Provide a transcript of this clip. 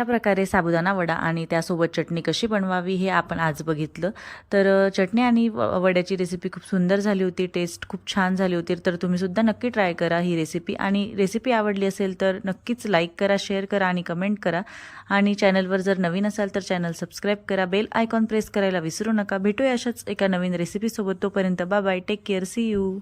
अशा प्रकारे साबुदाणा वडा आणि त्यासोबत चटणी कशी बनवावी हे आपण आज बघितलं. तर चटणी आणि व- वड्याची रेसिपी खूप सुंदर झाली होती टेस्ट खूप छान झाली होती. तर तुम्हीसुद्धा नक्की ट्राय करा ही रेसिपी आणि रेसिपी आवडली असेल तर नक्कीच लाईक करा शेअर करा आणि कमेंट करा. आणि चॅनलवर जर नवीन असाल तर चॅनल सबस्क्राईब करा. बेल आयकॉन प्रेस करायला विसरू नका. भेटूया अशाच एका नवीन रेसिपीसोबत तोपर्यंत bye bye take care see you